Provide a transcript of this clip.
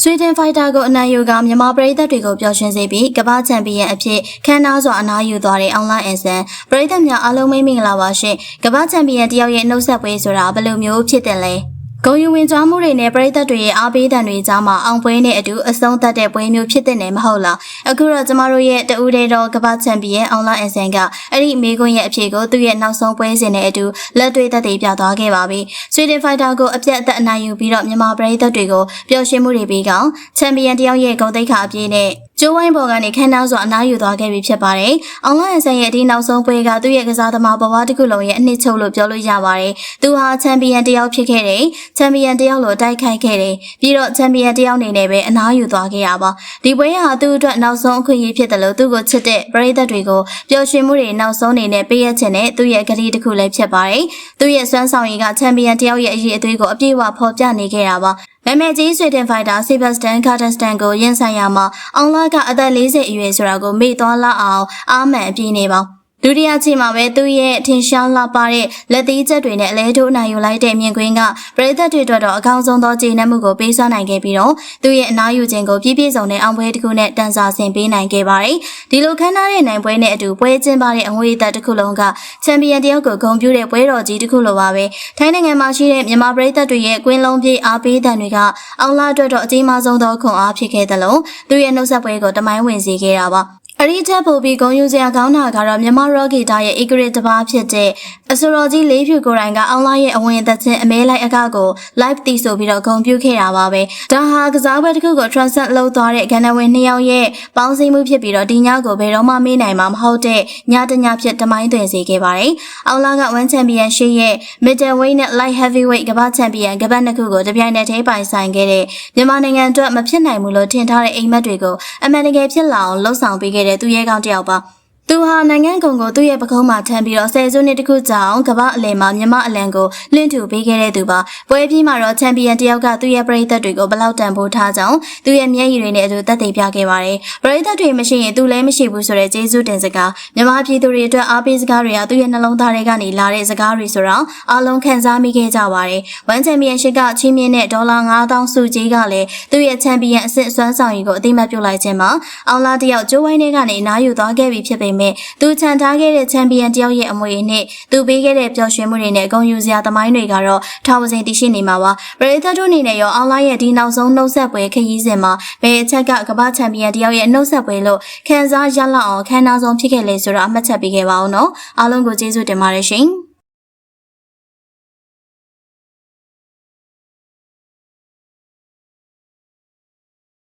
ဆွီဒင်ဖိုက်တာကိုအနိုင်ယူကမြန်မာပရိသတ်တွေကိုပျော်ရွှင်စေပြီးကမ္ဘာချန်ပီယံအဖြစ်ခမ်းနားစွာအနားယူသွားတဲ့အွန်လိုင်းအင်ဆန်ပရိသတ်များအားလုံးမိတ်မင်္ဂလာပါရှင်ကမ္ဘာချန်ပီယံတယောက်ရဲ့နှုတ်ဆက်ပွဲဆိုတာဘယ်လိုမျိုးဖြစ်တယ်လဲ ဂုံယူဝင်ကြွားမှုတွေနဲ့ပရိသတ်တွေရဲ့အားပေးတံတွေကြားမှာအောင်ပွဲနဲ့အတူအဆုံးသတ်တဲ့ပွဲမျိုးဖြစ်တဲ့နယ်မဟုတ်လားအခုတော့ကျမတို့ရဲ့တဦးတည်းသောကမ္ဘာချန်ပီယံအွန်လိုင်းအင်ဆန်ကအဲ့ဒီမေကွန်းရဲ့အဖြေကိုသူ့ရဲ့နောက်ဆုံးပွဲစဉ်နဲ့အတူလက်တွေ့သက်သေပြသွားခဲ့ပါပြီဆွီဒင်ဖိုက်တာကိုအပြတ်အသက်အနိုင်ယူပြီးတော့မြန်မာပရိသတ်တွေကိုပျော်ရွှင်မှုတွေပြီးကောင်ချန်ပီယံတယောက်ရဲ့ဂုဏ်သိက္ခာအပြည့်နဲ့ ကျိုးဝိုင်းပေါ်ကနေခန်းနားစွာအနားယူသွားခဲ့ပြီဖြစ်ပါတယ်။အွန်လိုင်းအဆန်ရဲ့ဒီနောက်ဆုံးပွဲကသူ့ရဲ့ကစားသမားဘဝတစ်ခုလုံးရဲ့အနှစ်ချုပ်လို့ပြောလို့ရပါတယ်။သူဟာချန်ပီယံတယောက်ဖြစ်ခဲ့တယ်။ချန်ပီယံတယောက်လိုတိုက်ခိုက်ခဲ့တယ်။ပြီးတော့ချန်ပီယံတယောက်အနေနဲ့ပဲအနားယူသွားခဲ့ရပါ။ဒီပွဲဟာသူ့အတွက်နောက်ဆုံးအခွင့်အရေးဖြစ်တယ်လို့သူ့ကိုချစ်တဲ့ပရိသတ်တွေကိုပျော်ရွှင်မှုတွေနောက်ဆုံးအနေနဲ့ပေးရခြင်းနဲ့သူ့ရဲ့ကတိတစ်ခုလည်းဖြစ်ပါတယ်။သူ့ရဲ့စွမ်းဆောင်ရည်ကချန်ပီယံတယောက်ရဲ့အရေးအသွေးကိုအပြည့်အဝဖော်ပြနေခဲ့တာပါ။ နာမည်ကြီးဆွေဒင်ဖိုက်တာဆီဘတ်စတန်ကာတာစတန်ကိုရင်ဆိုင်ရမှာအောင်လာကအသက်40အရွယ်ဆိုတာကိုမေ့သွားလောက်အောင်အာမန်အပြည့်နေပါ ဒုတိယချိန်မှာပဲသူ့ရဲ့ထင်ရှားလှပတဲ့လက်သေးချက်တွေနဲ့အလဲထိုးအနိုင်ယူလိုက်တဲ့မြင်ကွင်းကပရိသတ်တွေအတွက်တော့အကောင်းဆုံးသောကျေနပ်မှုကိုပေးစွမ်းနိုင်ခဲ့ပြီးတော့သူ့ရဲ့အနားယူခြင်းကိုပြည့်ပြည့်စုံတဲ့အောင်ပွဲတစ်ခုနဲ့တန်စာဆင်ပေးနိုင်ခဲ့ပါတယ်။ဒီလိုခမ်းနားတဲ့နိုင်ပွဲနဲ့အတူပွဲကျင်းပတဲ့အငွေသက်တစ်ခုလုံးကချန်ပီယံတယောက်ကိုဂုဏ်ပြုတဲ့ပွဲတော်ကြီးတစ်ခုလိုပါပဲ။ထိုင်းနိုင်ငံမှာရှိတဲ့မြန်မာပရိသတ်တွေရဲ့ကွင်းလုံးပြေးအားပေးတဲ့တွေကအောင်လာအတွက်တော့အကြီးမားဆုံးသောခွန်အားဖြစ်ခဲ့တယ်လို့သူ့ရဲ့နှုတ်ဆက်ပွဲကိုတမိုင်းဝင်စေခဲ့တာပါ။ အရီချက်ပိုပြီးဂုံယူစရာကောင်းတာကတော့မြန်မာရော့ဂီတာရဲ့ Egret တစ်ပါးဖြစ်တဲ့အဆိုတော်ကြီးလေးဖြူကိုယ်တိုင်ကအွန်လိုင်းရဲ့အဝင်သက်ချင်းအမဲလိုက်အကကို live တီးဆိုပြီးတော့ဂုံပြုခဲ့တာပါပဲဒါဟာကစားပွဲတစ်ခုကို translate လုပ်သွားတဲ့ကဏ္ဍဝင်နှစ်ယောက်ရဲ့ပေါင်းစည်းမှုဖြစ်ပြီးတော့ဒီညကိုဘယ်တော့မှမေးနိုင်မှာမဟုတ်တဲ့ညတညဖြစ်တမိုင်းသွင်းစေခဲ့ပါတယ်အောင်လာက1 champion ရှိရဲ့ middleweight နဲ့ light heavyweight ကမ္ဘာ champion ကမ္ဘာနှစ်ခုကိုတပြိုင်နက်တည်းပိုင်ဆိုင်ခဲ့တဲ့မြန်မာနိုင်ငံအတွက်မဖြစ်နိုင်ဘူးလို့ထင်ထားတဲ့အိမ်မက်တွေကိုအမှန်တကယ်ဖြစ်လာအောင်လှုပ်ဆောင်ပေးခဲ့တဲ့သူရဲကောင်းတစ်ယောက်ပါ သူဟာနိုင်ငံကုန်ကိုသူ့ရဲ့ပကုံးမှာထမ်းပြီးတော့ဆယ်စုနှစ်တခုကြာအောင်ကမ္ဘာအလယ်မှာမြန်မာအလံကိုလွှင့်ထူပေးခဲ့တဲ့သူပါပွဲပြီးမှာတော့ချန်ပီယံတယောက်ကသူ့ရဲ့ပရိသတ်တွေကိုဘလောက်တန်ဖိုးထားကြောင်းသူ့ရဲ့မျက်ရည်တွေနဲ့အတူသက်သေပြခဲ့ပါတယ်ပရိသတ်တွေမရှိရင်သူလည်းမရှိဘူးဆိုတဲ့ကျေးဇူးတင်စကားမြန်မာပြည်သူတွေအတွက်အားပေးစကားတွေကသူ့ရဲ့နှလုံးသားထဲကနေလာတဲ့စကားတွေဆိုတော့အားလုံးခံစားမိခဲ့ကြပါတယ်ဝမ်ချန်ပီယံရှစ်ကချင်းမြင့်တဲ့ဒေါ်လာ9000စုကြီးကလည်းသူ့ရဲ့ချန်ပီယံအဆင့်စွမ်းဆောင်ရည်ကိုအသိမှတ်ပြုလိုက်ခြင်းမှာအောင်လာတယောက်ကျိုးဝိုင်းထဲကနေနားယူသွားခဲ့ပြီဖြစ်ပေမဲ့သူချန်ထားခဲ့တဲ့ချန်ပီယံတယောက်ရဲ့အမွေနဲ့သူပေးခဲ့တဲ့ပျော်ရွှင်မှုတွေနဲ့ဂုဏ်ယူစရာသမိုင်းတွေကတော့ထောင်စဉ်တရှိနေမှာပါပရိသတ်တို့အနေနဲ့ရောအွန်လိုင်းရဲ့ဒီနောက်ဆုံးနှုတ်ဆက်ပွဲခရီးစဉ်မှာဘယ်အချက်ကကမ္ဘာချန်ပီယံတယောက်ရဲ့နှုတ်ဆက်ပွဲလို့ခန်းစားရလောက်အောင်ခန်းနာဆုံးဖြစ်ခဲ့လေဆိုတော့အမှတ်ချက်ပေးခဲ့ပါဦးနော်အားလုံးကိုကျေးဇူးတင်ပါတယ်ရှင်